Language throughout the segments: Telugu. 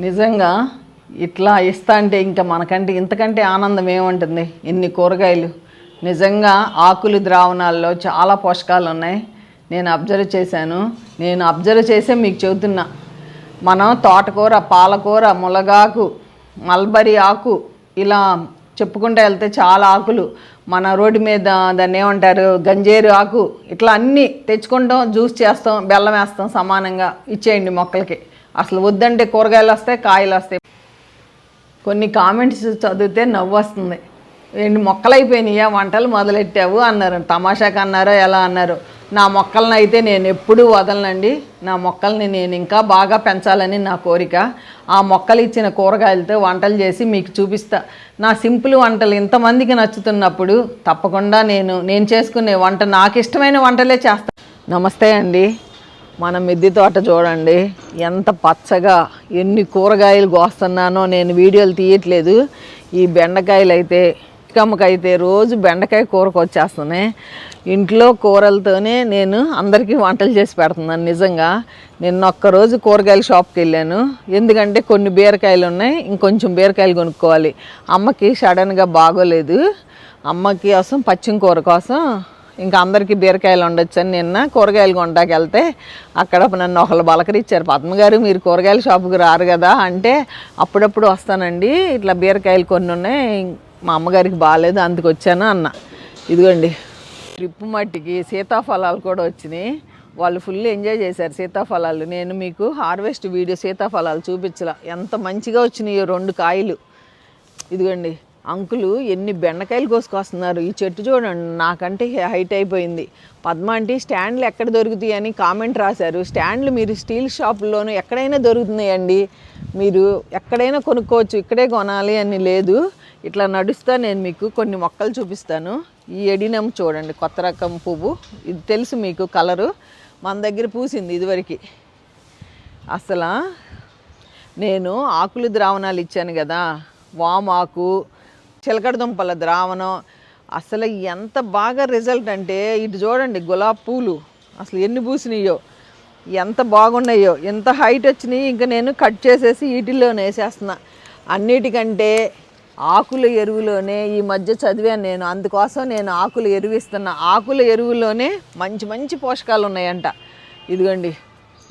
నిజంగా ఇట్లా ఇస్తా అంటే ఇంకా మనకంటే ఇంతకంటే ఆనందం ఏముంటుంది? ఇన్ని కూరగాయలు. నిజంగా ఆకులు ద్రావణాల్లో చాలా పోషకాలు ఉన్నాయి. నేను అబ్జర్వ్ చేశాను. నేను అబ్జర్వ్ చేసే మీకు చెబుతున్నా. మనం తోటకూర పాలకూర ములగాకు మల్బరీ ఆకు ఇలా చెప్పుకుంటూ వెళ్తే చాలా ఆకులు. మన రోడ్డు మీద దాన్ని ఏమంటారు? గంజేరు ఆకు. ఇట్లా అన్నీ తెచ్చుకుంటాం జ్యూస్ చేస్తాం బెల్లం వేస్తాం సమానంగా. ఇచ్చేయండి మొక్కలకి. అసలు వద్దంటే కూరగాయలు వస్తాయి కాయలు వస్తాయి. కొన్ని కామెంట్స్ చదివితే నవ్వు వస్తుంది. ఏంటి మొక్కలైపోయినాయా వంటలు మొదలెట్టావు అన్నారు. తమాషాకి అన్నారో ఎలా అన్నారు. నా మొక్కలను అయితే నేను ఎప్పుడూ వదలనండి. నా మొక్కల్ని నేను ఇంకా బాగా పెంచాలని నా కోరిక. ఆ మొక్కలు ఇచ్చిన కూరగాయలతో వంటలు చేసి మీకు చూపిస్తా. నా సింపుల్ వంటలు ఇంతమందికి నచ్చుతున్నప్పుడు తప్పకుండా నేను నేను చేసుకునే వంట నాకు ఇష్టమైన వంటలే చేస్తాను నమస్తే అండి. మన మిద్ది తోట చూడండి ఎంత పచ్చగా ఎన్ని కూరగాయలు కోస్తున్నానో నేను వీడియోలు తీయట్లేదు. ఈ బెండకాయలు అయితే చిక్కమ్మకైతే రోజు బెండకాయ కూరకు వచ్చేస్తున్నాయి. ఇంట్లో కూరలతోనే నేను అందరికీ వంటలు చేసి పెడుతున్నాను నిజంగా. నిన్న ఒక్కరోజు కూరగాయల షాప్కి వెళ్ళాను. ఎందుకంటే కొన్ని బీరకాయలు ఉన్నాయి ఇంకొంచెం బీరకాయలు కొనుక్కోవాలి. అమ్మకి సడన్గా బాగోలేదు. అమ్మకి కోసం పచ్చిమ కూర కోసం ఇంకా అందరికీ బీరకాయలు ఉండొచ్చు అని నిన్న కూరగాయలు కొంటాకి వెళ్తే అక్కడ నన్ను ఒకళ్ళు బలకరిచ్చారు. పద్మ గారు మీరు కూరగాయల షాపుకి రారు కదా అంటే అప్పుడప్పుడు వస్తానండి. ఇట్లా బీరకాయలు కొన్ని ఉన్నాయి. మా అమ్మగారికి బాగాలేదు అందుకు వచ్చాను అన్న. ఇదిగోండి. ట్రిప్ మట్టికి సీతాఫలాలు కూడా వచ్చినాయి. వాళ్ళు ఫుల్ ఎంజాయ్ చేశారు సీతాఫలాలు. నేను మీకు హార్వెస్ట్ వీడియో సీతాఫలాలు చూపించలా. ఎంత మంచిగా వచ్చినాయో రెండు కాయలు. ఇదిగోండి. అంకులు ఎన్ని బెండకాయలు కోసుకొస్తున్నారు. ఈ చెట్టు చూడండి నాకంటే హైట్ అయిపోయింది. పద్మ అంటే స్టాండ్లు ఎక్కడ దొరుకుతాయి అని కామెంట్ రాశారు. స్టాండ్లు మీరు స్టీల్ షాపుల్లోనూ ఎక్కడైనా దొరుకుతున్నాయండి. మీరు ఎక్కడైనా కొనుక్కోవచ్చు ఇక్కడే కొనాలి అని లేదు. ఇట్లా నడుస్తా నేను మీకు కొన్ని మొక్కలు చూపిస్తాను. ఈ ఎడినం చూడండి కొత్త రకం పువ్వు. ఇది తెలుసు మీకు కలరు. మన దగ్గర పూసింది ఇదివరకు. అసలు నేను ఆకులు ద్రావణాలు ఇచ్చాను కదా. వామాకు చిలకడ దుంపల ద్రావణం. అసలు ఎంత బాగా రిజల్ట్ అంటే ఇటు చూడండి గులాబీ పూలు. అసలు ఎన్ని పూసినాయో ఎంత బాగున్నాయో ఎంత హైట్ వచ్చినాయి ఇంకా నేను కట్ చేసేసి వీటిల్లోనే వేసేస్తున్నా. అన్నిటికంటే ఆకుల ఎరువులోనే ఈ మధ్య చదివాను నేను. అందుకోసం నేను ఆకుల ఎరువు ఇస్తున్నా. ఆకుల ఎరువులోనే మంచి మంచి పోషకాలు ఉన్నాయంట. ఇదిగోండి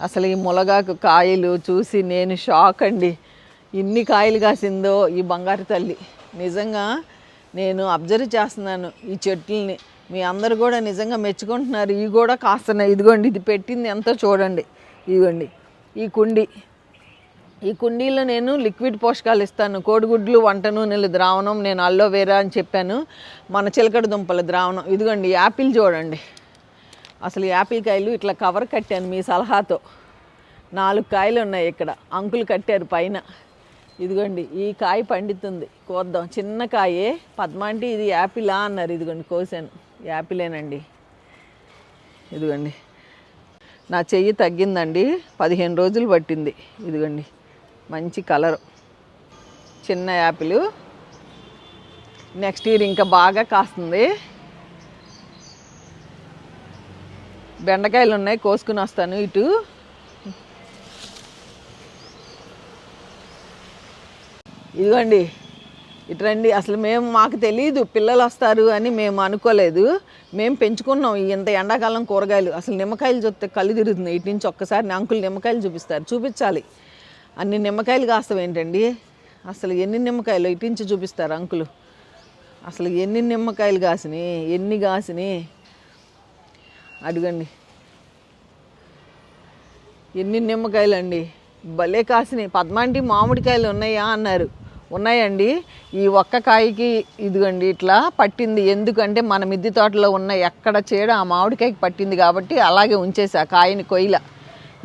అసలు ఈ ములగాకు కాయలు చూసి నేను షాక్ అండి. ఇన్ని కాయలు కాసిందో ఈ బంగారు తల్లి. నిజంగా నేను అబ్జర్వ్ చేస్తున్నాను ఈ చెట్లని. మీ అందరు కూడా నిజంగా మెచ్చుకుంటున్నారు. ఇవి కూడా కాస్తున్నాయి ఇదిగోండి ఇది పెట్టింది ఎంతో చూడండి. ఇదిగోండి ఈ కుండీ. ఈ కుండీలో నేను లిక్విడ్ పోషకాలు ఇస్తాను. కోడిగుడ్లు వంట నూనెలు ద్రావణం నేను అల్లోవేరా అని చెప్పాను. మన చిలకడ దుంపల ద్రావణం. ఇదిగోండి యాపిల్ చూడండి. అసలు యాపిల్ కాయలు ఇట్లా కవర్ కట్టాను మీ సలహాతో. నాలుగు కాయలు ఉన్నాయి ఇక్కడ. అంకులు కట్టారు పైన. ఇదిగోండి ఈ కాయ పండుతుంది. కోద్దాం. చిన్న కాయే. పద్మాంటి ఇది యాపిలా అన్నారు. ఇదిగోండి కోసాను. యాపిలేనండి. ఇదిగోండి. నా చెయ్యి తగ్గిందండి. పదిహేను రోజులు పట్టింది. ఇదిగోండి మంచి కలరు. చిన్న యాపిల్. నెక్స్ట్ ఇయర్ ఇంకా బాగా కాస్తుంది. బెండకాయలు ఉన్నాయి కోసుకుని వస్తాను ఇటు. ఇదిగోండి ఇటు రండి. అసలు మేము మాకు తెలియదు పిల్లలు వస్తారు అని మేము అనుకోలేదు. మేము పెంచుకున్నాం ఇంత ఎండాకాలం కూరగాయలు. అసలు నిమ్మకాయలు చూస్తే కళ్ళు తిరుగుతున్నాయి ఇటు నుంచి ఒక్కసారి అంకుల్ నిమ్మకాయలు చూపిస్తారు. చూపించాలి. అన్ని నిమ్మకాయలు కాస్తాం ఏంటండి? అసలు ఎన్ని నిమ్మకాయలు? ఇటు నుంచి చూపిస్తారు అంకులు. అసలు ఎన్ని నిమ్మకాయలు కాసినాయి? ఎన్ని కాసినాయి? అడగండి ఎన్ని నిమ్మకాయలు అండి భలే కాసినాయి. పద్మాంటి మామిడికాయలు ఉన్నాయా? అన్నారు. ఉన్నాయండి. ఈ ఒక్క కాయకి ఇదిగోండి ఇట్లా పట్టింది. ఎందుకంటే మన మిద్దె తోటలో ఉన్న ఎక్కడ చీడ ఆ మామిడికాయకి పట్టింది కాబట్టి అలాగే ఉంచేసి ఆ కాయని కొయ్యల.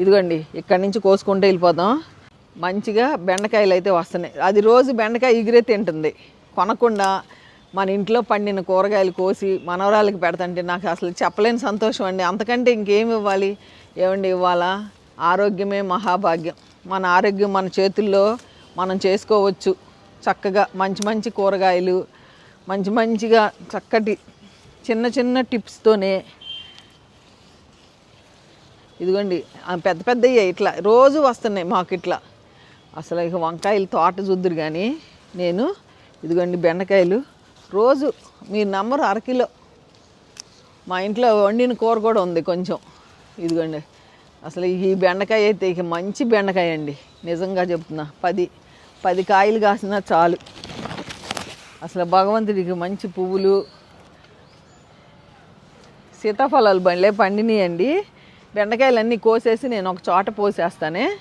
ఇదిగోండి ఇక్కడి నుంచి కోసుకుంటూ వెళ్ళిపోదాం. మంచిగా బెండకాయలు అయితే వస్తున్నాయి. అది రోజు బెండకాయ ఎగిరే తింటుంది. కొనకుండా మన ఇంట్లో పండిన కూరగాయలు కోసి మనవరాలకి పెడతంటే నాకు అసలు చెప్పలేని సంతోషం అండి. అంతకంటే ఇంకేమి ఇవ్వాలి? ఏమండి ఇవ్వాలా? ఆరోగ్యమే మహాభాగ్యం. మన ఆరోగ్యం మన చేతుల్లో మనం చేసుకోవచ్చు. చక్కగా మంచి మంచి కూరగాయలు మంచి మంచిగా చక్కటి చిన్న చిన్న టిప్స్తోనే ఇదిగోండి పెద్ద పెద్ద ఇట్లా రోజు వస్తున్నాయి మాకు ఇట్లా. అసలు ఇక వంకాయలు తోట చూద్దురు కానీ నేను ఇదిగోండి బెండకాయలు. రోజు మీరు నమ్మరు అరకిలో మా ఇంట్లో వండిన కూర కూడా ఉంది కొంచెం. ఇదిగోండి అసలు ఈ బెండకాయ అయితే ఇక మంచి బెండకాయ అండి. నిజంగా చెప్తున్నా పది పది కాయలు కాసినా చాలు. అసలు భగవంతుడికి మంచి పువ్వులు. సీతాఫలాలు బండ్లే పండినాయండి. బెండకాయలన్నీ కోసేసి నేను ఒక చోట పోసేస్తానే.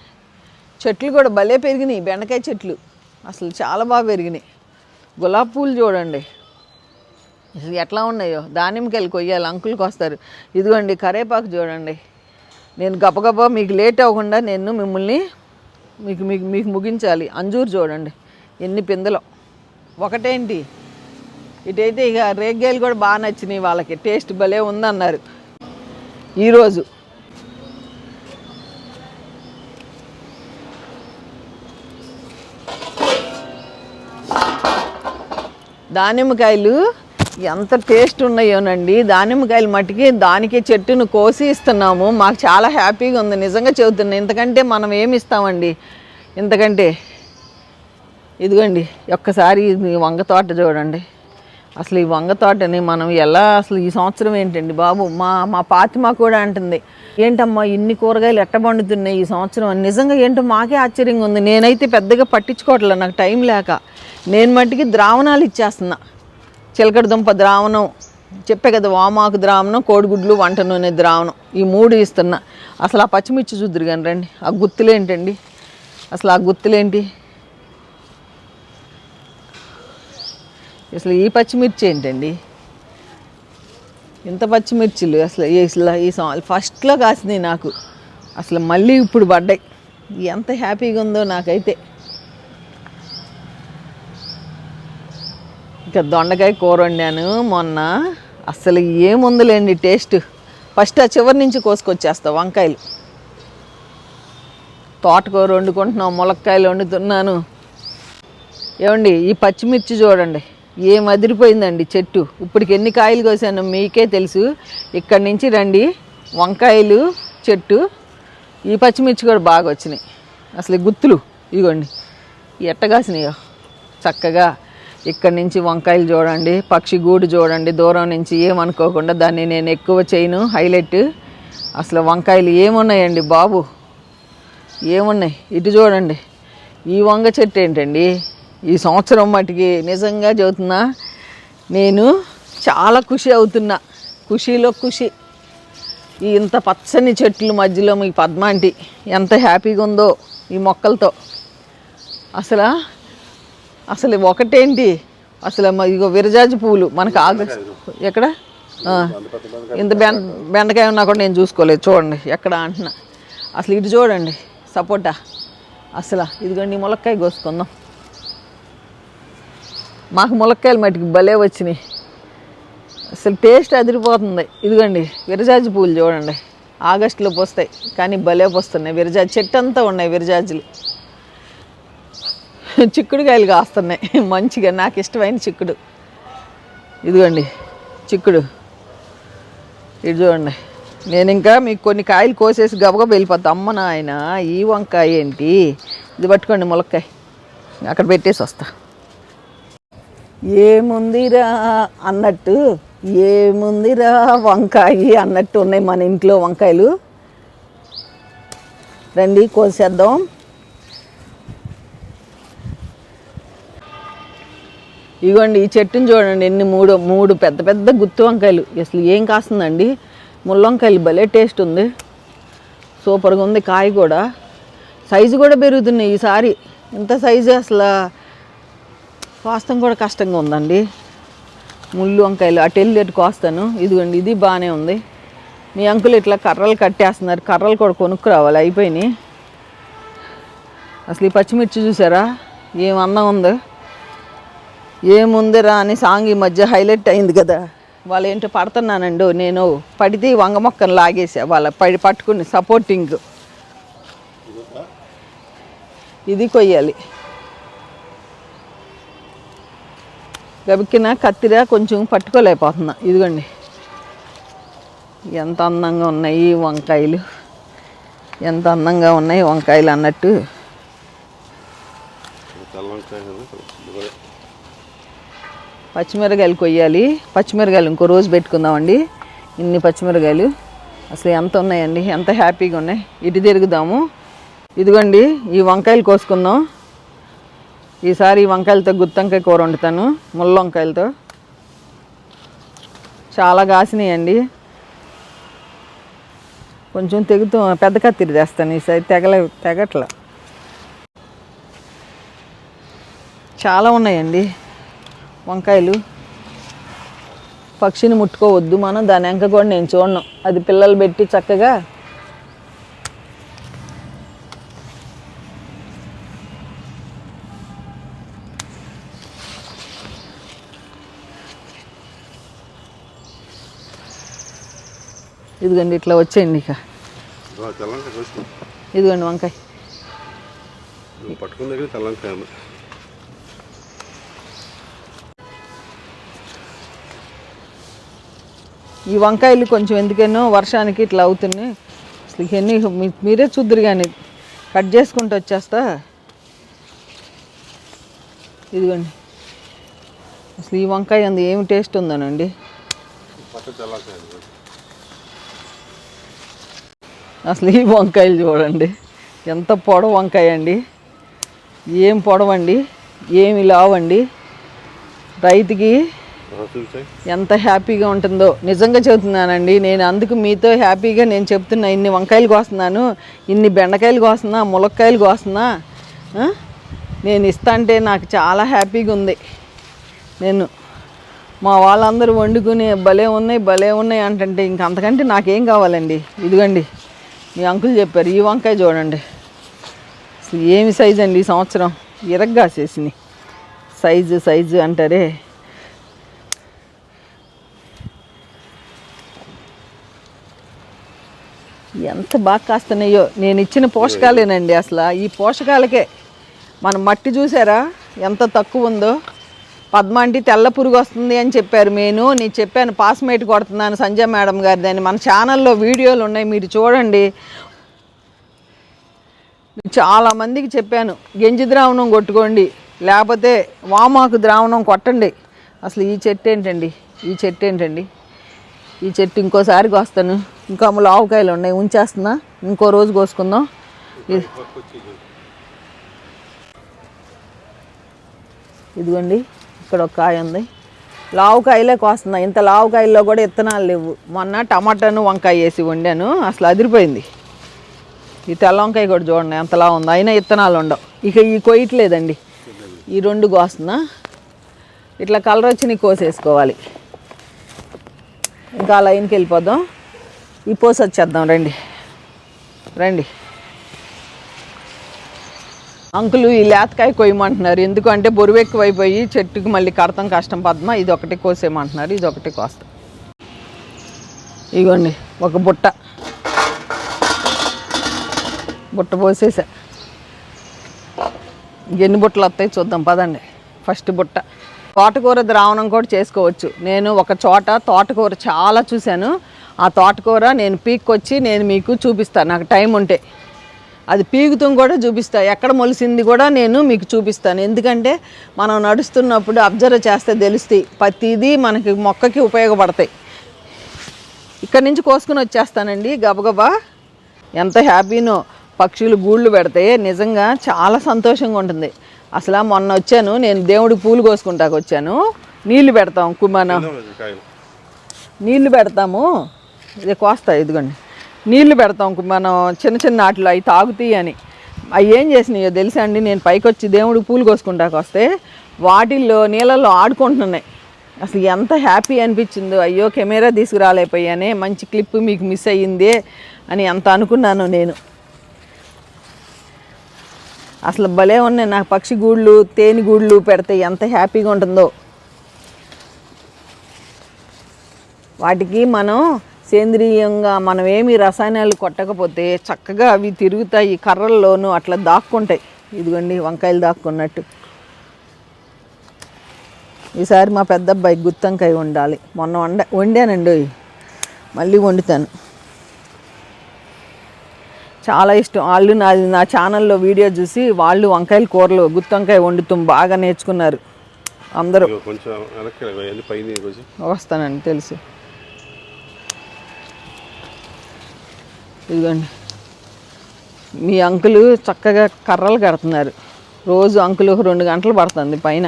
చెట్లు కూడా భలే పెరిగినాయి బెండకాయ చెట్లు. అసలు చాలా బాగా పెరిగినాయి. గులాబీ పూలు చూడండి. అసలు ఎట్లా ఉన్నాయో. దానిమ్మకాయలు కొయ్యాలి అంకుల్కి వస్తారు. ఇదిగోండి కరేపాకు చూడండి. నేను గబగబా మీకు లేట్ అవ్వకుండా నేను మిమ్మల్ని మీకు మీకు మీకు ముగించాలి. అంజూరు చూడండి. ఎన్ని పిందలో. ఒకటేంటి? ఇటైతే ఇక రేగ్గాయలు కూడా బాగా నచ్చినాయి వాళ్ళకి. టేస్ట్ భలే ఉందన్నారు. ఈరోజు. దానిమ్మకాయలు ఎంత టేస్ట్ ఉన్నాయోనండి. దానిమ్మకాయలు మట్టికి దానికి చెట్టును కోసి ఇస్తున్నాము. మాకు చాలా హ్యాపీగా ఉంది. నిజంగా చెబుతున్నా ఇంతకంటే మనం ఏమి ఇస్తామండి? ఇంతకంటే ఇదిగోండి ఒక్కసారి ఈ వంగ తోట చూడండి. అసలు ఈ వంగ తోటని మనం ఎలా అసలు ఈ సంవత్సరం ఏంటండి బాబు? మా మా పాతిమ కూడా అంటుంది ఏంటమ్మా ఇన్ని కూరగాయలు ఎట్ట పండుతున్నాయి ఈ సంవత్సరం? అని. నిజంగా ఏంటో మాకే ఆశ్చర్యంగా ఉంది. నేనైతే పెద్దగా పట్టించుకోవట్లేదు. నాకు టైం లేక నేను మట్టికి ద్రావణాలు ఇచ్చేస్తున్నా. చిలకడ దుంప ద్రావణం. చెప్పే కదా వామాకు ద్రావణం కోడిగుడ్లు వంట నూనె ద్రావణం. ఈ మూడు ఇస్తున్నా అసలు ఆ పచ్చిమిర్చి చూద్దరు కానీ రండి. ఆ గుత్తులేంటండి? అసలు ఆ గుత్తులేంటి? అసలు ఈ పచ్చిమిర్చి ఏంటండి? ఇంత పచ్చిమిర్చిలు అసలు ఈ- అసలు ఈ సం- ఫస్ట్లో కాసినాయి నాకు. అసలు మళ్ళీ ఇప్పుడు పడ్డాయి. ఎంత హ్యాపీగా ఉందో నాకైతే. ఇంకా దొండకాయ కూర వండాను మొన్న. అసలు ఏముందిలేండి టేస్ట్. ఫస్ట్ ఆ చివరి నుంచి కోసుకొచ్చేస్తా వంకాయలు. తోటకూర వండుకుంటున్నాం ములక్కాయలు వండుతున్నాను. ఏమండి ఈ పచ్చిమిర్చి చూడండి ఏం అదిరిపోయిందండి చెట్టు. ఇప్పటికి ఎన్ని కాయలు కోసాను మీకే తెలుసు. ఇక్కడి నుంచి రండి వంకాయలు చెట్టు ఈ పచ్చిమిర్చి కూడా బాగా వచ్చినాయి. అసలు గుత్తులు ఇదిగోండి ఎట్టగాసినాయో చక్కగా. ఇక్కడ నుంచి వంకాయలు చూడండి పక్షి గూడు చూడండి దూరం నుంచి ఏమనుకోకుండా దాన్ని నేను ఎక్కువ చేయను. హైలైట్ అసలు వంకాయలు ఏమున్నాయండి బాబు? ఏమున్నాయి? ఇటు చూడండి. ఈ వంగ చెట్టు ఏంటండి? ఈ సంవత్సరం మటుకి నిజంగా చదువుతున్నా నేను చాలా ఖుషి అవుతున్నా. ఖుషీలో ఖుషి. ఈ ఇంత పచ్చని చెట్ల మధ్యలో మీ పద్మాంటి ఎంత హ్యాపీగా ఉందో ఈ మొక్కలతో. అసలు అసలు ఒకటేంటి? అసలు ఇగో విరజాజి పువ్వులు మనకు ఆగస్ట్ ఎక్కడ? ఇంత బెండ బెండకాయ ఉన్నా కూడా నేను చూసుకోలేదు. చూడండి ఎక్కడ అంటున్నా. అసలు ఇటు చూడండి సపోటా. అసలు ఇదిగోండి ములక్కాయ కోసుకుందాం. మాకు ములక్కాయలు మటుకు భలే వచ్చినాయి. అసలు టేస్ట్ అదిరిపోతుంది. ఇదిగోండి విరజాజి పూలు చూడండి. ఆగస్టులో పోస్తాయి కానీ భలే పోస్తున్నాయి. విరజాజి చెట్టు అంతా ఉన్నాయి విరజాజులు. చిక్కుడుకాయలు కాస్తున్నాయి. మంచిగా నాకు ఇష్టమైన చిక్కుడు. ఇదిగోండి చిక్కుడు. ఇది చూడండి. నేను ఇంకా మీకు కొన్ని కాయలు కోసేసి గబగబ వెళ్ళిపోతా. అమ్మ నాయన ఈ వంకాయ ఏంటి? ఇది పట్టుకోండి ములక్కాయ. అక్కడ పెట్టేసి వస్తా. ఏముందిరా అన్నట్టు ఏముందిరా వంకాయ అన్నట్టు ఉన్నాయి మన ఇంట్లో వంకాయలు. రండి కోసేద్దాం. ఇగోండి ఈ చెట్టుని చూడండి ఎన్ని మూడు మూడు పెద్ద పెద్ద గుత్తి వంకాయలు. అసలు ఏం కాస్తుందండి? ముల్లంకాయలు భలే టేస్ట్ ఉంది. సూపర్గా ఉంది కాయ కూడా. సైజు కూడా పెరుగుతున్నాయి ఈసారి. ఇంత సైజు అసలు కాస్తం కూడా కష్టంగా ఉందండి. ముళ్ళు వంకాయలు అటు వెళ్ళి అటు కోస్తాను. ఇదిగోండి ఇది బాగానే ఉంది. మీ అంకులు ఇట్లా కర్రలు కట్టేస్తున్నారు. కర్రలు కూడా కొనుక్కు రావాలి అయిపోయినాయి. అసలు ఈ పచ్చిమిర్చి చూసారా? ఏం అందం ఉందో. ఏముందిరా అని సాంగ్ ఈ మధ్య హైలైట్ అయింది కదా. వాళ్ళు ఏంటో పడుతున్నానండు. నేను పడితే వంగ మొక్కను లాగేసా. వాళ్ళ పడి పట్టుకుని సపోర్టింగ్. ఇది కొయ్యాలి. గబిక్కిన కత్తిరా కొంచెం పట్టుకోలేకపోతున్నా. ఇదిగోండి. ఎంత అందంగా ఉన్నాయి వంకాయలు. ఎంత అందంగా ఉన్నాయి వంకాయలు అన్నట్టు. పచ్చిమిరకాయలు కొయ్యాలి. పచ్చిమిరకాయలు ఇంకో రోజు పెట్టుకుందామండి. ఇన్ని పచ్చిమిరకాయలు. అసలు ఎంత ఉన్నాయండి? ఎంత హ్యాపీగా ఉన్నాయి. ఇటు తిరుగుదాము. ఇదిగోండి ఈ వంకాయలు కోసుకుందాం. ఈసారి ఈ వంకాయలతో గుత్తంకాయ కూర వండుతాను ముళ్ళ వంకాయలతో. చాలా కాసినాయండి. కొంచెం తెగుతూ పెద్ద కత్తిరి తెస్తాను ఈసారి తెగల తెగట్ల. చాలా ఉన్నాయండి. వంకాయలు. పక్షిని ముట్టుకోవద్దు మనం దాని వెంక కూడా నేను చూడను. అది పిల్లలు పెట్టి చక్కగా ఇదిగోండి ఇట్లా వచ్చేయండి ఇక. ఇదిగోండి వంకాయ. పట్టుకున్న దగ్గర తెల్లంకాయ ఈ వంకాయలు కొంచెం ఎందుకేనో వర్షానికి ఇట్లా అవుతున్నాయి. అసలు ఇవన్నీ మీరే చూద్దరు కానీ కట్ చేసుకుంటూ వచ్చేస్తా. ఇదిగోండి. అసలు ఈ వంకాయ అంది ఏమి టేస్ట్ ఉందనండి? అసలు ఈ వంకాయలు చూడండి. ఎంత పొడవు వంకాయ అండి. ఏం పొడవండి ఏమి లావండి. రైతుకి ఎంత హ్యాపీగా ఉంటుందో. నిజంగా చెబుతున్నానండి నేను అందుకు మీతో హ్యాపీగా నేను చెప్తున్నా ఇన్ని వంకాయలు కోస్తున్నాను ఇన్ని బెండకాయలు కోస్తున్నా ములక్కాయలు కోస్తున్నా నేను ఇస్తా అంటే నాకు చాలా హ్యాపీగా ఉంది. నేను మా వాళ్ళందరూ వండుకుని భలే ఉన్నాయి భలే ఉన్నాయి అంటే ఇంక అంతకంటే నాకేం కావాలండి? ఇదిగోండి మీ అంకుల్ చెప్పారు ఈ వంకాయ చూడండి. అసలు ఏమి సైజు అండి ఈ సంవత్సరం? ఇరగ్గాసేసినాయి సైజు సైజు అంటారే. ఎంత బాగా కాస్తున్నాయో. నేను ఇచ్చిన పోషకాలేనండి అసలు. ఈ పోషకాలకే. మన మట్టి చూసారా? ఎంత తక్కువ ఉందో. పద్మాంటి తెల్ల పురుగు వస్తుంది అని చెప్పారు నేను నేను చెప్పాను పాస్మేట్ కొడుతున్నాను సంజయ్ మేడం గారి దాన్ని మన ఛానల్లో వీడియోలు ఉన్నాయి మీరు చూడండి. చాలా మందికి చెప్పాను గెంజి ద్రావణం కొట్టుకోండి లేకపోతే వామాకు ద్రావణం కొట్టండి. అసలు ఈ చెట్టు ఏంటండి? ఈ చెట్టు ఏంటండి? ఈ చెట్టు ఇంకోసారి కోస్తాను ఇంకా ఆవకాయలు ఉన్నాయి ఉంచేస్తున్నా. ఇంకో రోజు కోసుకుందాం. ఇది ఇదిగోండి ఇక్కడ ఒక కాయ ఉంది. లావుకాయలే కోస్తున్నా. ఇంత లావుకాయల్లో కూడా ఇత్తనాలు లేవు. మొన్న టమాటాను వంకాయ వేసి వండాను. అసలు అదిరిపోయింది. ఈ తెల్ల వంకాయ కూడా చూడండి ఎంతలా ఉందో. అయినా ఇత్తనాలు ఉండవు. ఇక ఈ కొయ్యట్లేదండి. ఈ రెండు కోస్తున్నా. ఇట్లా కలర్ వచ్చి కోసేసుకోవాలి. ఇంకా ఆ లైన్కి వెళ్ళిపోదాం. ఈ పోసి వచ్చేద్దాం రండి. రండి. అంకులు ఈ లేతకాయ కొయ్యమంటున్నారు. ఎందుకంటే బరువు ఎక్కువైపోయి చెట్టుకి మళ్ళీ కడతాం కష్టం పద్మ. ఇది ఒకటి కోసేయమంటున్నారు. ఇది ఒకటి కోస్తాం. ఇగోండి ఒక బుట్ట. బుట్ట పోసేసా. ఎన్ని బుట్టలు వస్తాయి చూద్దాం పదండి. ఫస్ట్ బుట్ట. తోటకూర ద్రావణం కూడా చేసుకోవచ్చు. నేను ఒక చోట తోటకూర చాలా చూశాను. ఆ తోటకూర నేను పీక్కొచ్చి నేను మీకు చూపిస్తాను నాకు టైం ఉంటే. అది పీకుతం కూడా చూపిస్తా. ఎక్కడ మొలిసింది కూడా నేను మీకు చూపిస్తాను. ఎందుకంటే మనం నడుస్తున్నప్పుడు అబ్జర్వ్ చేస్తే తెలుస్తాయి. ప్రతిదీ మనకి మొక్కకి ఉపయోగపడతాయి. ఇక్కడ నుంచి కోసుకుని వచ్చేస్తానండి. గబగబా. ఎంత హ్యాపీనో పక్షులు గూళ్ళు పెడితే నిజంగా చాలా సంతోషంగా ఉంటుంది. అసలు మొన్న వచ్చాను నేను దేవుడి పూలు కోసుకుంటాకు వచ్చాను. నీళ్ళు పెడతాం మనం నీళ్ళు పెడతాము. ఇది కోస్తా ఇదిగోండి. నీళ్ళు పెడతాం మనం చిన్న చిన్న వాటిలో అవి తాగుతాయి అని. అవి ఏం చేసినాయో తెలుసా అండి? నేను పైకి వచ్చి దేవుడు పూలు కోసుకుంటాకు వస్తే వాటిల్లో నీళ్ళల్లో ఆడుకుంటున్నాయి. అసలు ఎంత హ్యాపీ అనిపించిందో అయ్యో కెమెరా తీసుకురాలేకపోయానే మంచి క్లిప్ మీకు మిస్ అయ్యిందే అని అంత అనుకున్నాను నేను. అసలు భలే ఉన్నాయి. నాకు పక్షి గూళ్ళు తేనె గూళ్ళు పెడితే ఎంత హ్యాపీగా ఉంటుందో. వాటికి మనం సేంద్రియంగా మనం ఏమి రసాయనాలు కొట్టకపోతే చక్కగా అవి తిరుగుతాయి. కర్రల్లోనూ అట్లా దాక్కుంటాయి. ఇదిగోండి వంకాయలు దాక్కున్నట్టు. ఈసారి మా పెద్ద అబ్బాయి గుత్తంకాయ వండాలి. మొన్న వండ వండానండి. మళ్ళీ వండుతాను. చాలా ఇష్టం. వాళ్ళు నా నా ఛానల్లో వీడియో చూసి వాళ్ళు వంకాయల కూరలు గుత్తి వంకాయ వండుతాం బాగా నేర్చుకున్నారు. అందరూ. వస్తానండి తెలుసు. ఇదిగోండి. మీ అంకులు చక్కగా కర్రలు కడుతున్నారు. రోజు అంకులు రెండు గంటలు పడుతుంది పైన.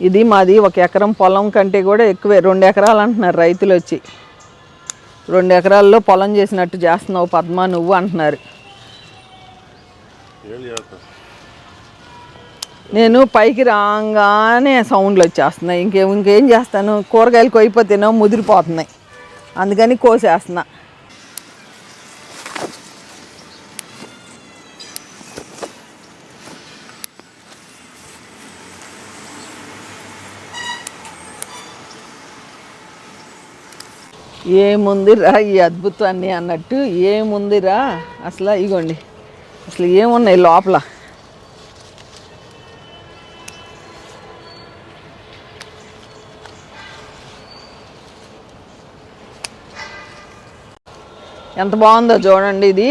ఇది మాది ఒక ఎకరం పొలం కంటే కూడా ఎక్కువే రెండు ఎకరాలు అంటున్నారు రైతులు వచ్చి. రెండు ఎకరాల్లో పొలం చేసినట్టు చేస్తున్నావు పద్మ నువ్వు అంటున్నారు. నేను పైకి రాగానే సౌండ్లు వచ్చేస్తున్నాయి. ఇంకేం ఇంకేం చేస్తాను? కూరగాయలు కొయ్యిపోతేనో ముదిరిపోతున్నాయి. అందుకని కోసేస్తున్నా. ఏముందిరా ఈ అద్భుతాన్ని అన్నట్టు ఏముందిరా అసలు ఇగోండి. అసలు ఏమున్నాయి లోపల? ఎంత బాగుందో చూడండి ఇది.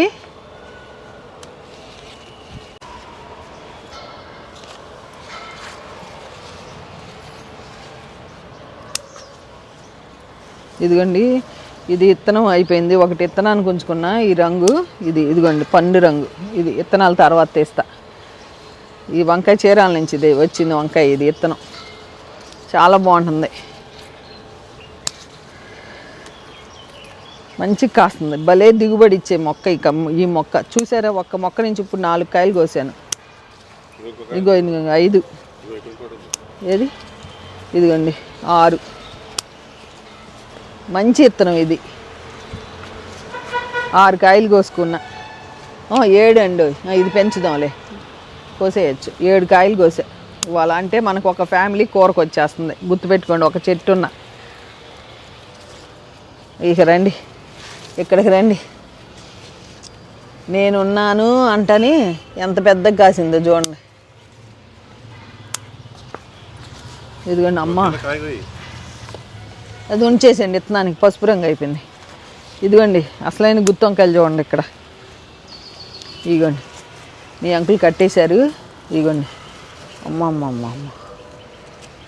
ఇదిగోండి ఇది ఇత్తనం అయిపోయింది. ఒకటి ఇత్తనానికి ఉంచుకున్న ఈ రంగు ఇది ఇదిగోండి పండు రంగు. ఇది ఇత్తనాల తర్వాత తీస్తా. ఈ వంకాయ చీరాల నుంచి ఇది వచ్చింది వంకాయ ఇది ఇత్తనం. చాలా బాగుంటుంది. మంచిగా కాస్తుంది. భలే దిగుబడి ఇచ్చే మొక్క ఇక ఈ మొక్క. చూసారా ఒక్క మొక్క నుంచి ఇప్పుడు నాలుగు కాయలు కోసాను. ఇగో ఇదిగో ఐదు. ఏది? ఇదిగోండి ఆరు. మంచి విత్తనం ఇది. ఆరు కాయలు కోసుకున్నా. ఏడు అండి ఇది పెంచుదాంలే. కోసేయచ్చు. ఏడు కాయలు కోసా. ఇవాళ అంటే మనకు ఒక ఫ్యామిలీ కూరకు వచ్చేస్తుంది. గుర్తుపెట్టుకోండి ఒక చెట్టు ఉన్న. ఇక రండి. ఇక్కడికి రండి. నేనున్నాను అంటని ఎంత పెద్దగా కాసిందో చూడండి. ఇదిగోండి అమ్మ. అది ఉంచేసండి ఇత్తనానికి పసుపు రంగు అయిపోయింది. ఇదిగోండి అసలైన గుత్తొంకాయలు చూడండి ఇక్కడ. ఇదిగోండి మీ అంకుల్ కట్టేశారు. ఇదిగోండి. అమ్మ అమ్మ అమ్మ అమ్మ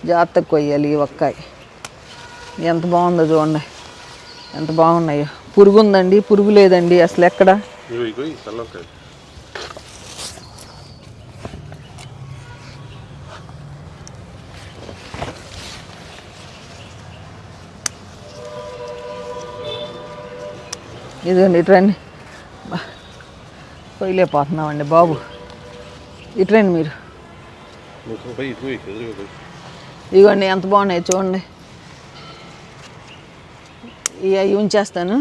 జాగ్రత్తగా కొయ్యాలి ఈ ఒక్కాయ. ఎంత బాగుందో చూడండి. ఎంత బాగున్నాయో. పురుగు ఉందండి పురుగు లేదండి అసలు ఎక్కడ ఇగో ఇగో ఈ చల్లకాయ ఇదిగోండి ఇటు రండి. కొయ్యలేకపోతున్నామండి బాబు. ఇటు రండి మీరు. ఇదిగోండి ఎంత బాగున్నాయి చూడండి. ఇవి అవి ఉంచేస్తాను.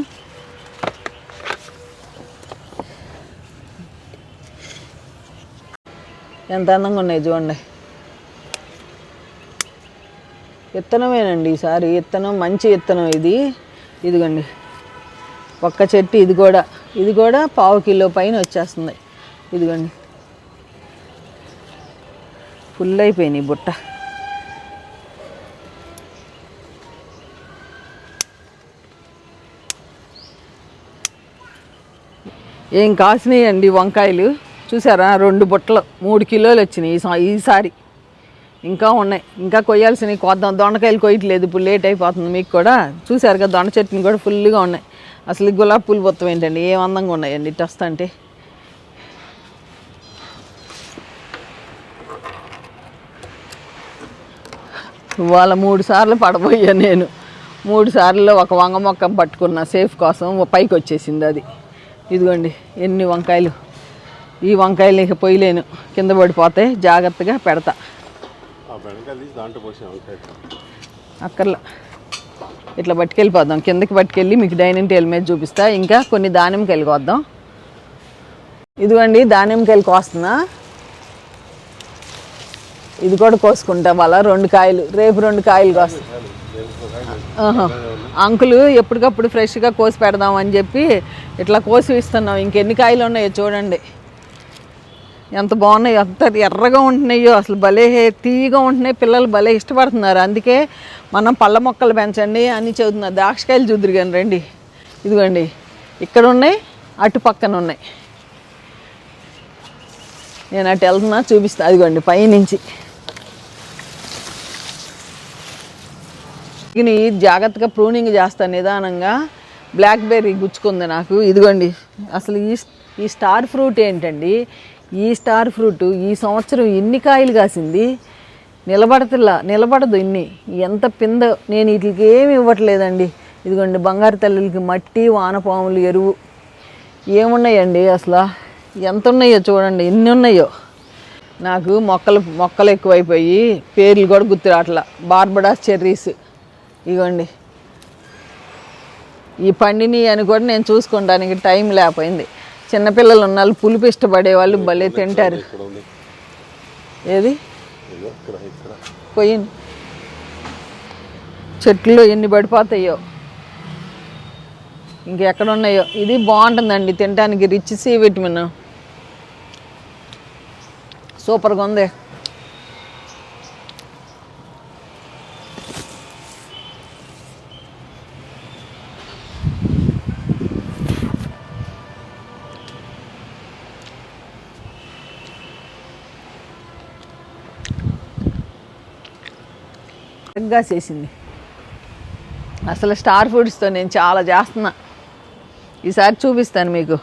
ఎంత అందంగా ఉన్నాయి చూడండి. విత్తనమేనండి ఈసారి. విత్తనం మంచి విత్తనం ఇది. ఇదిగోండి. ఒక్క చెట్టు ఇది కూడా ఇది కూడా పావు కిలో పైన వచ్చేస్తుంది. ఇదిగోండి. ఫుల్ అయిపోయినాయి బుట్ట. ఏం కాసినాయండి వంకాయలు? చూసారా? రెండు బుట్టలు మూడు కిలోలు వచ్చినాయి ఈ సా- ఈసారి ఇంకా ఉన్నాయి. ఇంకా కొయ్యాల్సినవి కొద్దాం. దొండకాయలు కొయ్యట్లేదు. ఇప్పుడు లేట్ అయిపోతుంది మీకు కూడా. చూసారు కదా దొండ చెట్టుని కూడా ఫుల్గా ఉన్నాయి. అసలు గులాబీ పూలు మొత్తం ఏంటండి? ఏం అందంగా ఉన్నాయండి? ఇటు వస్తా అంటే? ఇవాళ మూడు సార్లు పడబోయా నేను. మూడు సార్లు ఒక వంగ మొక్క పట్టుకున్న సేఫ్ కోసం పైకి వచ్చేసింది అది. ఇదిగోండి ఎన్ని వంకాయలు. ఈ వంకాయలు ఇక పొయ్యలేను కింద పడిపోతే జాగ్రత్తగా పెడతా. అక్కర్లా. ఇట్లా పట్టుకెళ్ళిపోదాం. కిందకి పట్టుకెళ్ళి మీకు డైనింగ్ టేబుల్ మీద చూపిస్తా. ఇంకా కొన్ని దానిమ్మకాయలు కోద్దాం. ఇదిగోండి దానిమ్మకాయలు కోస్తున్నా. ఇది కూడా కోసుకుంటాం వాళ్ళ రెండు కాయలు. రేపు రెండు కాయలు కోస్తా. అంకులు ఎప్పటికప్పుడు ఫ్రెష్గా కోసి పెడదాం అని చెప్పి ఇట్లా కోసి ఇస్తున్నాం. ఇంకెన్ని కాయలు ఉన్నాయో చూడండి. ఎంత బాగున్నాయో ఎంత ఎర్రగా ఉంటున్నాయో అసలు భలే తీయగా ఉంటున్నాయి పిల్లలు భలే ఇష్టపడుతున్నారు. అందుకే మనం పళ్ళ మొక్కలు పెంచండి అని చెబుతున్నారు. ద్రాక్షకాయలు చూద్దరు కానీ రండి. ఇదిగోండి ఇక్కడ ఉన్నాయి అటు పక్కన ఉన్నాయి. నేను అటు వెళ్తున్నా చూపిస్తా. అదిగోండి పైనుంచి. ఇది జాగ్రత్తగా ప్రూనింగ్ చేస్తాను నిదానంగా. బ్లాక్బెర్రీ గుచ్చుకుంది నాకు. ఇదిగోండి అసలు ఈ ఈ స్టార్ ఫ్రూట్ ఏంటండి? ఈ స్టార్ ఫ్రూట్ ఈ సంవత్సరం ఎన్ని కాయలు కాసింది? నిలబడతలా నిలబడదు ఇన్ని. ఎంత పింద నేను వీటికి ఏమి ఇవ్వట్లేదండి. ఇదిగోండి బంగారు తల్లులకి మట్టి వానపాములు ఎరువు. ఏమున్నాయండి అసలు? ఎంత ఉన్నాయో చూడండి ఎన్ని ఉన్నాయో నాకు మొక్కలు మొక్కలు ఎక్కువైపోయి పేర్లు కూడా గుర్తు రావట్లా బార్బడాస్ చెర్రీస్. ఇగోండి ఈ పండిని అని కూడా నేను చూసుకోవడానికి టైం లేకపోయింది. చిన్నపిల్లలు ఉన్న వాళ్ళు పులుపు ఇష్టపడే వాళ్ళు భలే తింటారు. ఏది? పోయింది చెట్లు ఎన్ని పడిపోతాయో. ఇంకెక్కడ ఉన్నాయో ఇది బాగుంటుందండి తినడానికి రిచ్ సి విటమిన్. సూపర్గా ఉంది. చక్కగా చేసింది. అసలు స్టార్ ఫుడ్స్తో నేను చాలా చేస్తున్నా. ఈసారి చూపిస్తాను మీకు.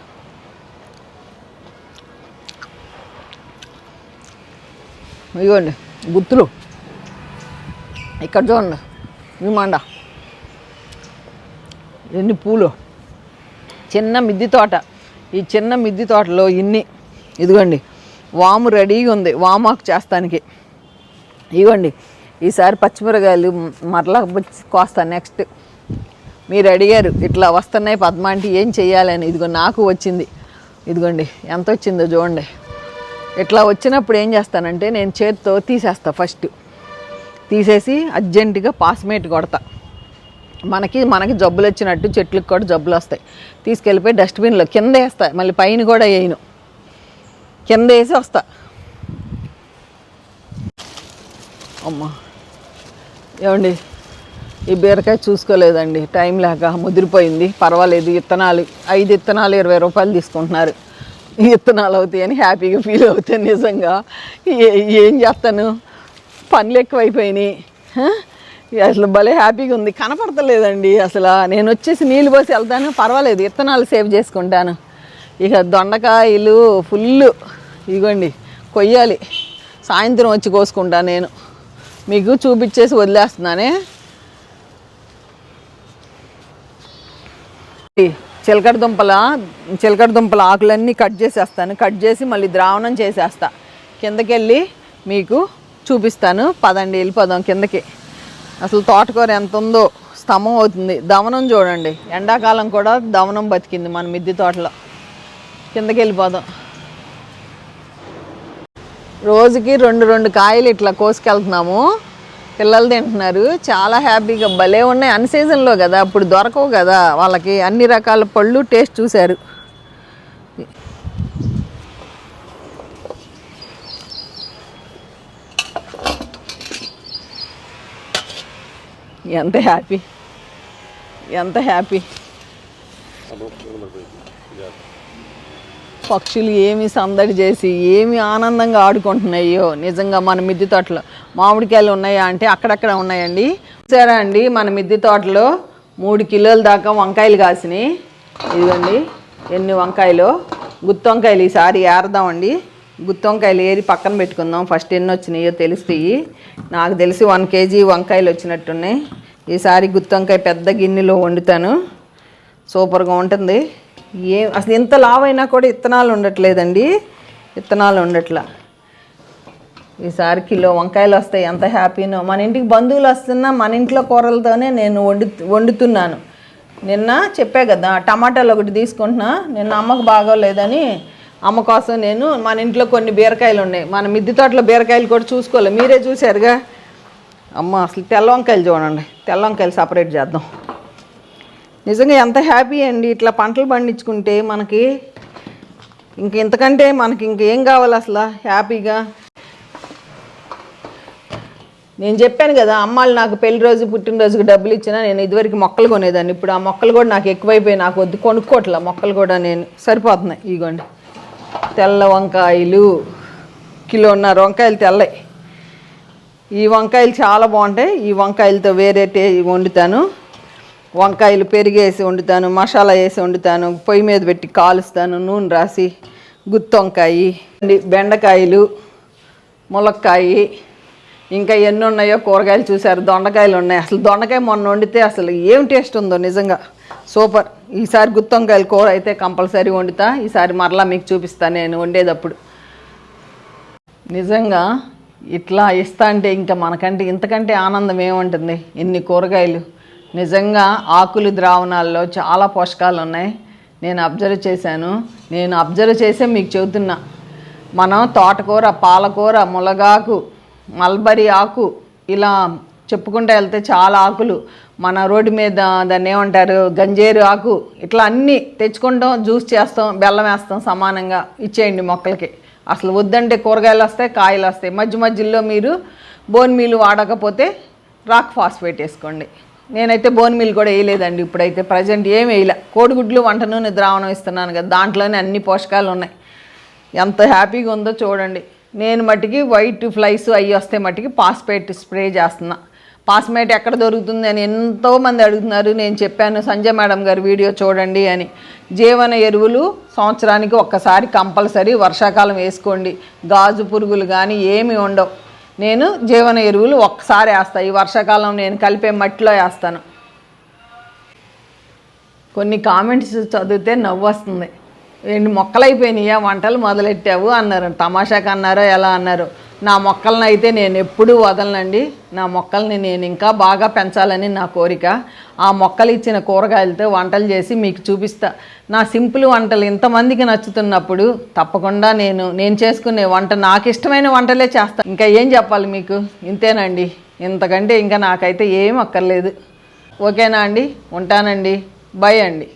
ఇగోండి గుత్తులు. ఇక్కడ చూడండి విమాండ ఎన్ని పూలు. చిన్న మిద్ది తోట. ఈ చిన్న మిద్ది తోటలో ఇన్ని. ఇదిగోండి వాము రెడీగా ఉంది. వామాకు చేస్తానికి. ఇవ్వండి ఈసారి పచ్చిమిరకాయలు మరలా కోస్తా కోస్తాను నెక్స్ట్. మీరు అడిగారు ఇట్లా వస్తున్నాయి పద్మ అంటే ఏం చేయాలని ఇదిగో నాకు వచ్చింది. ఇదిగోండి ఎంత వచ్చిందో చూడండి. ఇట్లా వచ్చినప్పుడు ఏం చేస్తానంటే నేను చేతితో తీసేస్తా ఫస్ట్. తీసేసి అర్జెంటుగా పాస్మేట్ కొడతా. మనకి మనకి జబ్బులు వచ్చినట్టు చెట్లకు కూడా జబ్బులు వస్తాయి. తీసుకెళ్ళిపోయి డస్ట్బిన్లో కింద వేస్తా మళ్ళీ పైన కూడా వేయను. కింద వేసి వస్తా. అమ్మా. ఏమండి ఈ బీరకాయ చూసుకోలేదండి. టైం లేక ముదిరిపోయింది. పర్వాలేదు విత్తనాలు ఐదు విత్తనాలు ఇరవై రూపాయలు తీసుకుంటున్నారు. విత్తనాలు అవుతాయని హ్యాపీగా ఫీల్ అవుతాను నిజంగా. ఏం చేస్తాను? పనులు ఎక్కువైపోయినాయి. అసలు భలే హ్యాపీగా ఉంది. కనపడతలేదండి అసలు. నేను వచ్చేసి నీళ్ళు పోసి వెళ్తాను. పర్వాలేదు విత్తనాలు సేవ్ చేసుకుంటాను. ఇక దొండకాయలు ఫుల్ ఇగోండి కొయ్యాలి. సాయంత్రం వచ్చి కోసుకుంటాను నేను. మీకు చూపించేసి వదిలేస్తున్నానే. చిలకడ దుంపల చిలకడ దుంపల ఆకులన్నీ కట్ చేసేస్తాను. కట్ చేసి మళ్ళీ ద్రావణం చేసేస్తా. కిందకెళ్ళి మీకు చూపిస్తాను. పదండి వెళ్ళిపోదాం కిందకి. అసలు తోటకూర ఎంత ఉందో స్తంభం అవుతుంది. దవనం చూడండి. ఎండాకాలం కూడా దవనం బతికింది మన మిద్ది తోటలో. కిందకి వెళ్ళిపోదాం రోజుకి రెండు రెండు కాయలు ఇట్లా కోసుకెళ్తున్నాము. పిల్లలు తింటున్నారు. చాలా హ్యాపీగా భలే ఉన్నాయి. అన్ సీజన్లో కదా అప్పుడు దొరకవు కదా. వాళ్ళకి అన్ని రకాల పళ్ళు టేస్ట్ చూశారు. ఎంత హ్యాపీ. ఎంత హ్యాపీ. పక్షులు ఏమి సందడి చేసి ఏమి ఆనందంగా ఆడుకుంటున్నాయో నిజంగా మన మిద్దె తోటలో. మామిడికాయలు ఉన్నాయా అంటే అక్కడక్కడ ఉన్నాయండి. సరే అండి మన మిద్దె తోటలో మూడు కిలోల దాకా వంకాయలు కాసినాయి. ఇదిగోండి ఎన్ని వంకాయలు. గుత్తి వంకాయలు ఈసారి ఏరదామండి. గుత్తి వంకాయలు ఏరి పక్కన పెట్టుకుందాం. ఫస్ట్ ఎన్ని వచ్చినాయో తెలుస్తాయి. నాకు తెలిసి వన్ కేజీ వంకాయలు వచ్చినట్టున్నాయి. ఈసారి గుత్తి వంకాయ పెద్ద గిన్నెలో వండుతాను. సూపర్గా ఉంటుంది. ఏ అసలు ఎంత లావైనా కూడా ఇత్తనాలు ఉండట్లేదండి. ఇత్తనాలు ఉండట్లా. ఈసారి కిలో వంకాయలు వస్తాయి ఎంత హ్యాపీనో. మన ఇంటికి బంధువులు వస్తున్నా మన ఇంట్లో కూరలతోనే నేను వండు వండుతున్నాను. నిన్న చెప్పే కదా టమాటాలు ఒకటి తీసుకుంటున్నా. నిన్న అమ్మకు బాగోలేదని అమ్మ కోసం నేను మన ఇంట్లో కొన్ని బీరకాయలు ఉన్నాయి. మన మిద్దె తోటలో బీరకాయలు కూడా చూసుకోవాలి. మీరే చూశారుగా? అమ్మ అసలు తెల్ల వంకాయలు చూడండి. తెల్ల వంకాయలు సపరేట్ చేద్దాం. నిజంగా ఎంత హ్యాపీ అండి ఇట్లా పంటలు పండించుకుంటే మనకి ఇంక ఇంతకంటే మనకి ఇంకేం కావాలి అసలు హ్యాపీగా? నేను చెప్పాను కదా అమ్మాళ్ళు నాకు పెళ్ళి రోజు పుట్టినరోజుకి డబ్బులు ఇచ్చినా నేను ఇదివరకు మొక్కలు కొనేదాన్ని. ఇప్పుడు ఆ మొక్కలు కూడా నాకు ఎక్కువైపోయి నాకు వద్దు కొనుక్కోట్లా మొక్కలు కూడా నేను సరిపోతున్నాయి. ఇగోండి. తెల్ల వంకాయలు కిలోన్నర వంకాయలు తెల్లయి. ఈ వంకాయలు చాలా బాగుంటాయి. ఈ వంకాయలతో వేరే వండుతాను. వంకాయలు పెరిగేసి వండుతాను మసాలా వేసి వండుతాను పొయ్యి మీద పెట్టి కాలుస్తాను నూనె రాసి గుత్తి వంకాయి బెండకాయలు ములక్కాయ ఇంకా ఎన్ని ఉన్నాయో కూరగాయలు చూశారు దొండకాయలు ఉన్నాయి. అసలు దొండకాయ మొన్న వండితే అసలు ఏం టేస్ట్ ఉందో నిజంగా. సూపర్. ఈసారి గుత్తి కూర అయితే కంపల్సరీ వండుతా. ఈసారి మరలా మీకు చూపిస్తాను నేను వండేటప్పుడు. నిజంగా ఇట్లా ఇస్తా అంటే ఇంకా మనకంటే ఇంతకంటే ఆనందం ఏముంటుంది? ఎన్ని కూరగాయలు. నిజంగా ఆకులు ద్రావణాల్లో చాలా పోషకాలు ఉన్నాయి నేను అబ్జర్వ్ చేశాను. నేను అబ్జర్వ్ చేసే మీకు చెబుతున్నా. మనం తోటకూర పాలకూర ములగాకు మల్బరీ ఆకు ఇలా చెప్పుకుంటూ వెళ్తే చాలా ఆకులు. మన రోడ్డు మీద దాన్ని ఏమంటారు? గంజేరు ఆకు. ఇట్లా అన్నీ తెచ్చుకుంటాం జ్యూస్ చేస్తాం బెల్లం వేస్తాం సమానంగా ఇచ్చేయండి మొక్కలకి. అసలు వద్దంటే కూరగాయలు వస్తాయి కాయలు వస్తాయి. మధ్య మధ్యలో మీరు బోన్ మీలు వాడకపోతే రాక్ ఫాస్ఫేట్ వేసుకోండి. నేనైతే బోన్ మిల్ కూడా వేయలేదండి ఇప్పుడైతే. ప్రజెంట్ ఏం వేయలే. కోడిగుడ్లు వంట నూనె ద్రావణం ఇస్తున్నాను కదా. దాంట్లోనే అన్ని పోషకాలు ఉన్నాయి. ఎంత హ్యాపీగా ఉందో చూడండి. నేను మట్టికి వైట్ ఫ్లైస్ అవి వస్తే మట్టికి పాస్పేట్ స్ప్రే చేస్తున్నా. పాస్మేట్ ఎక్కడ దొరుకుతుంది అని ఎంతోమంది అడుగుతున్నారు. నేను చెప్పాను సంజయ్ మేడం గారు వీడియో చూడండి అని. జీవన ఎరువులు సంవత్సరానికి ఒక్కసారి కంపల్సరీ వర్షాకాలం వేసుకోండి. గాజు పురుగులు కానీ ఏమి ఉండవు. నేను జీవన ఎరువులు ఒక్కసారి వేస్తాను ఈ వర్షాకాలం నేను కలిపే మట్టిలో వేస్తాను. కొన్ని కామెంట్స్ చదివితే నవ్వు వస్తుంది ఏంటి మొక్కలైపోయినాయా వంటలు మొదలెట్టావు అన్నారు. తమాషాకి అన్నారో ఎలా అన్నారు? నా మొక్కలను అయితే నేను ఎప్పుడూ వదలనండి. నా మొక్కల్ని నేను ఇంకా బాగా పెంచాలని నా కోరిక. ఆ మొక్కలు ఇచ్చిన కూరగాయలతో వంటలు చేసి మీకు చూపిస్తా. నా సింపుల్ వంటలు ఇంతమందికి నచ్చుతున్నప్పుడు తప్పకుండా నేను నేను చేసుకునే వంట నాకు ఇష్టమైన వంటలే చేస్తాను ఇంకా ఏం చెప్పాలి మీకు? ఇంతేనండి. ఇంతకంటే ఇంకా నాకైతే ఏం అక్కర్లేదు. ఓకేనా అండి? ఉంటానండి. బై అండి.